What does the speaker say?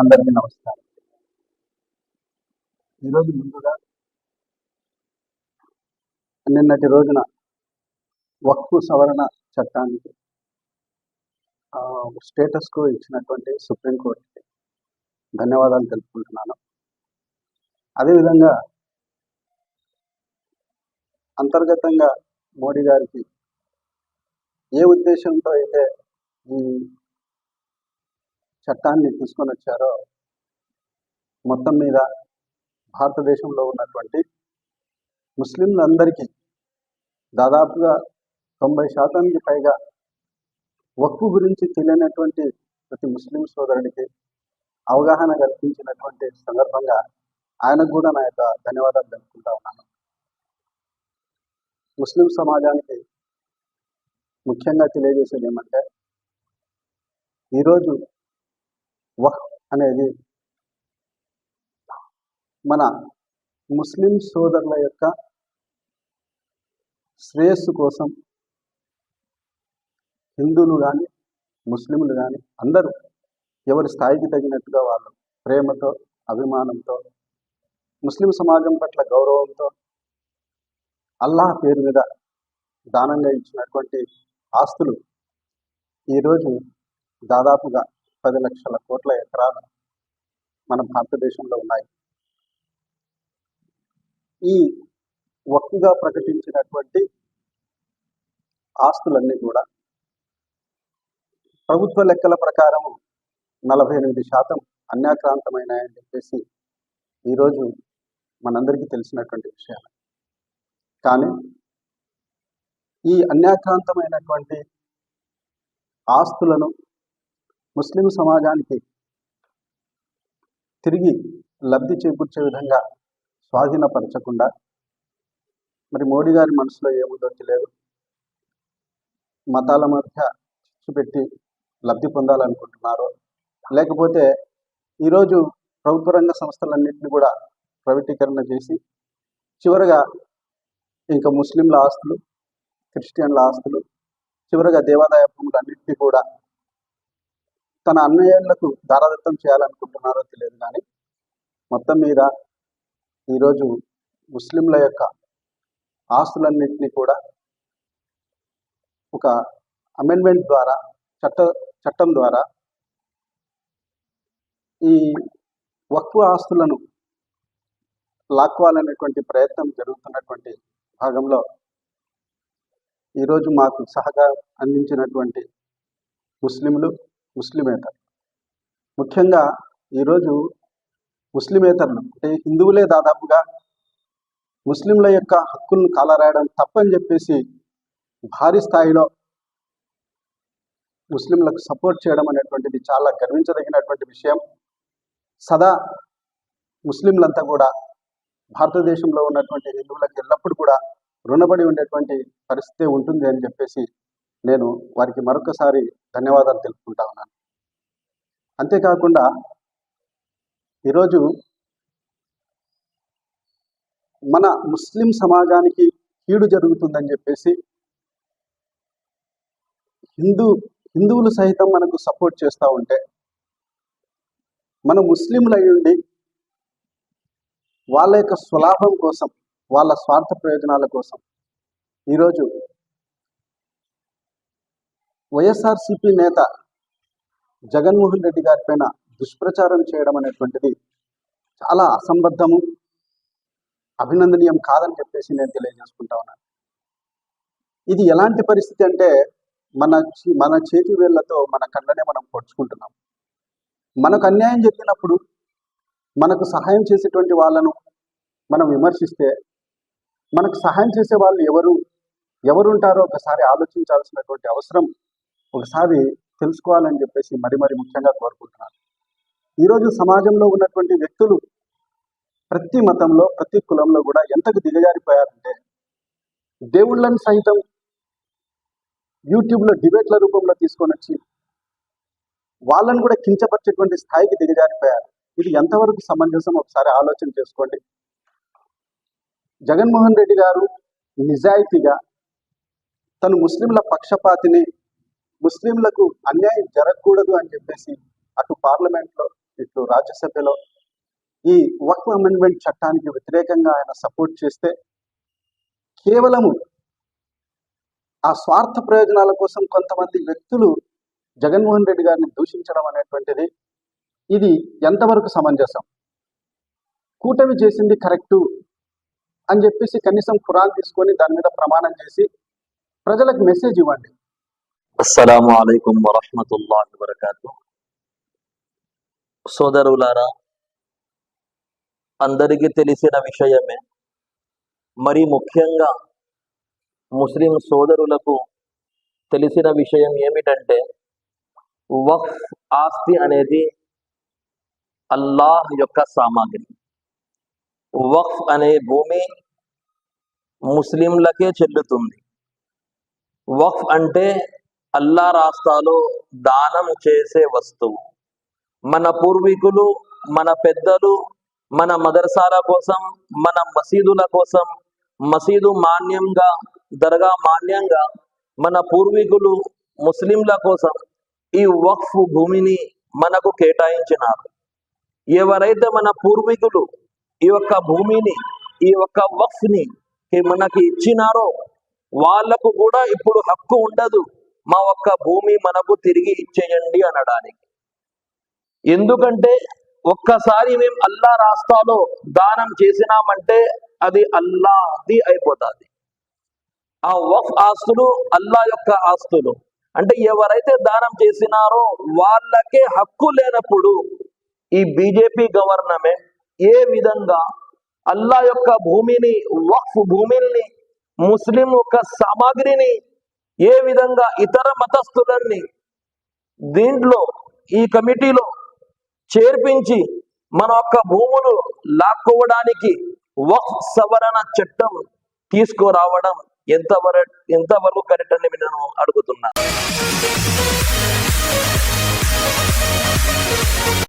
అందరికీ నమస్కారం. ఈరోజు ముందుగా నిన్నటి రోజున వక్ఫ్ సవరణ చట్టానికి స్టేటస్కు ఇచ్చినటువంటి సుప్రీంకోర్టుకి ధన్యవాదాలు తెలుపుకుంటున్నాను. అదేవిధంగా అంతర్గతంగా మోడీ గారికి ఏ ఉద్దేశంతో అయితే ఈ చట్టాన్ని తీసుకొని వచ్చారో మొత్తం మీద భారతదేశంలో ఉన్నటువంటి ముస్లింలందరికీ దాదాపుగా తొంభై శాతానికి పైగా వక్కు గురించి తెలియనటువంటి ప్రతి ముస్లిం సోదరుడికి అవగాహన కల్పించినటువంటి సందర్భంగా ఆయనకు కూడా నా యొక్క ధన్యవాదాలు తెలుపుకుంటా ఉన్నాను. ముస్లిం సమాజానికి ముఖ్యంగా తెలియజేసేది ఏమంటే ఈరోజు వహ్ అనేది మన ముస్లిం సోదరుల యొక్క శ్రేయస్సు కోసం హిందువులు కానీ ముస్లింలు కానీ అందరూ ఎవరి స్థాయికి తగినట్టుగా వాళ్ళు ప్రేమతో అభిమానంతో ముస్లిం సమాజం పట్ల గౌరవంతో అల్లాహ్ పేరు మీద దానంగా ఇచ్చినటువంటి ఆస్తులు ఈరోజు దాదాపుగా పది లక్షల కోట్ల ఎకరాలు మన భారతదేశంలో ఉన్నాయి. ఈ వక్కుగా ప్రకటించినటువంటి ఆస్తులన్నీ కూడా ప్రభుత్వ లెక్కల ప్రకారం నలభై ఎనిమిది శాతం అన్యాక్రాంతమైనాయని చెప్పేసి ఈరోజు మనందరికీ తెలిసినటువంటి విషయాలు. కానీ ఈ అన్యాక్రాంతమైనటువంటి ఆస్తులను ముస్లిం సమాజానికి తిరిగి లబ్ధి చేకూర్చే విధంగా స్వాధీనపరచకుండా మరి మోడీ గారి మనసులో ఏముందో తెలియదు. మతాల మధ్య చిచ్చు పెట్టి లబ్ధి పొందాలనుకుంటున్నారో లేకపోతే ఈరోజు ప్రభుత్వ రంగ సంస్థలన్నింటినీ కూడా ప్రైవేటీకరణ చేసి చివరగా ఇంకా ముస్లింల ఆస్తులు క్రిస్టియన్ల ఆస్తులు చివరగా దేవాదాయ భూములన్నింటినీ కూడా తన అన్నయ్యళ్ళకు దారాదత్తం చేయాలనుకుంటున్నారో తెలియదు కానీ మొత్తం మీద ఈరోజు ముస్లింల యొక్క ఆస్తులన్నింటినీ కూడా ఒక అమెండ్మెంట్ ద్వారా చట్ట చట్టం ద్వారా ఈ వక్ఫ్ ఆస్తులను లాక్కోవాలనేటువంటి ప్రయత్నం జరుగుతున్నటువంటి భాగంలో ఈరోజు మాకు సహకారం అందించినటువంటి ముస్లింలు ముస్లిమేతరులు ముఖ్యంగా ఈరోజు ముస్లిమేతరులు అంటే హిందువులే దాదాపుగా ముస్లింల యొక్క హక్కులను కాలరాయడం తప్పని చెప్పేసి భారీ స్థాయిలో ముస్లింలకు సపోర్ట్ చేయడం అనేటువంటిది చాలా గర్వించదగినటువంటి విషయం. సదా ముస్లింలంతా కూడా భారతదేశంలో ఉన్నటువంటి హిందువులకు ఎల్లప్పుడూ కూడా రుణపడి ఉండేటువంటి పరిస్థితి ఉంటుంది అని చెప్పేసి నేను వారికి మరొకసారి ధన్యవాదాలు తెలుపుకుంటా ఉన్నాను. అంతేకాకుండా ఈరోజు మన ముస్లిం సమాజానికి కీడు జరుగుతుందని చెప్పేసి హిందూ హిందువులు సైతం మనకు సపోర్ట్ చేస్తూ ఉంటే మన ముస్లింలు అయ్యుండి వాళ్ళ యొక్క స్వలాభం కోసం వాళ్ళ స్వార్థ ప్రయోజనాల కోసం. ఈరోజు వైఎస్ఆర్సిపి నేత జగన్మోహన్ రెడ్డి గారి పైన దుష్ప్రచారం చేయడం అనేటువంటిది చాలా అసంబద్ధము అభినందనీయం కాదని చెప్పేసి నేను తెలియజేసుకుంటా ఉన్నాను. ఇది ఎలాంటి పరిస్థితి అంటే మన మన చేతి వేళ్ళతో మన కళ్ళనే మనం పొడుచుకుంటున్నాం. మనకు అన్యాయం చెప్పినప్పుడు మనకు సహాయం చేసేటువంటి వాళ్ళను మనం విమర్శిస్తే మనకు సహాయం చేసే వాళ్ళు ఎవరు ఎవరుంటారో ఒకసారి ఆలోచించాల్సినటువంటి అవసరం ఒకసారి తెలుసుకోవాలని చెప్పేసి మరి మరి ముఖ్యంగా కోరుకుంటున్నాను. ఈరోజు సమాజంలో ఉన్నటువంటి వ్యక్తులు ప్రతి మతంలో ప్రతి కులంలో కూడా ఎంతకు దిగజారిపోయారంటే దేవుళ్ళని సైతం యూట్యూబ్లో డిబేట్ల రూపంలో తీసుకొని వచ్చి వాళ్ళను కూడా కించపరిచేటువంటి స్థాయికి దిగజారిపోయారు. ఇది ఎంతవరకు సమంజసం? ఒకసారి ఆలోచన చేసుకోండి. జగన్మోహన్ రెడ్డి గారు నిజాయితీగా తను ముస్లింల పక్షపాతిని ముస్లింలకు అన్యాయం జరగకూడదు అని చెప్పేసి అటు పార్లమెంట్లో ఇటు రాజ్యసభలో ఈ వక్ఫ్ అమెండ్మెంట్ చట్టానికి వ్యతిరేకంగా ఆయన సపోర్ట్ చేస్తే కేవలము ఆ స్వార్థ ప్రయోజనాల కోసం కొంతమంది వ్యక్తులు జగన్మోహన్ రెడ్డి గారిని దూషించడం అనేటువంటిది ఇది ఎంతవరకు సమంజసం? కూటమి చేసింది కరెక్టు అని చెప్పేసి కనీసం ఖురాన్ తీసుకొని దాని మీద ప్రమాణం చేసి ప్రజలకు మెసేజ్ ఇవ్వండి. అస్సలాము అయికం వరహమతుల్లాహి వరకాతు సోదరులారా అందరికీ తెలిసిన విషయమే. మరి ముఖ్యంగా ముస్లిం సోదరులకు తెలిసిన విషయం ఏమిటంటే వక్ఫ్ ఆస్తి అనేది అల్లాహ్ యొక్క సామాగ్రి. వక్ఫ్ అనే భూమి ముస్లింలకే చెల్లుతుంది. వక్ఫ్ అంటే అల్లా రాస్తాలో దానం చేసే వస్తువు. మన పూర్వీకులు మన పెద్దలు మన మదర్సాల కోసం మన మసీదుల కోసం మసీదు మాన్యంగా దర్గా మాన్యంగా మన పూర్వీకులు ముస్లింల కోసం ఈ వక్ఫ్ భూమిని మనకు కేటాయించినారు. ఎవరైతే మన పూర్వీకులు ఈ యొక్క భూమిని ఈ యొక్క వక్ఫ్ని మనకి ఇచ్చినారో వాళ్ళకు కూడా ఇప్పుడు హక్కు ఉండదు. మా ఒక్క భూమి మనకు తిరిగి ఇచ్చేయండి అనడానికి. ఎందుకంటే ఒక్కసారి మేము అల్లా రాస్తాలో దానం చేసినామంటే అది అల్లాది అయిపోతుంది. ఆ వఫ్ ఆస్తులు అల్లా యొక్క ఆస్తులు. అంటే ఎవరైతే దానం చేసినారో వాళ్ళకే హక్కు లేనప్పుడు ఈ బీజేపీ గవర్నమెంట్ ఏ విధంగా అల్లా యొక్క భూమిని వక్ఫ్ భూమిని ముస్లిం యొక్క సామాగ్రిని ఏ విధంగా ఇతర మతస్థులని దీంట్లో ఈ కమిటీలో చేర్పించి మన యొక్క భూములు లాక్కోవడానికి వక్ఫ్ సవరణ చట్టం తీసుకురావడం ఎంతవరకు ఎంతవరకు కరెక్ట్ అని నేను అడుగుతున్నా.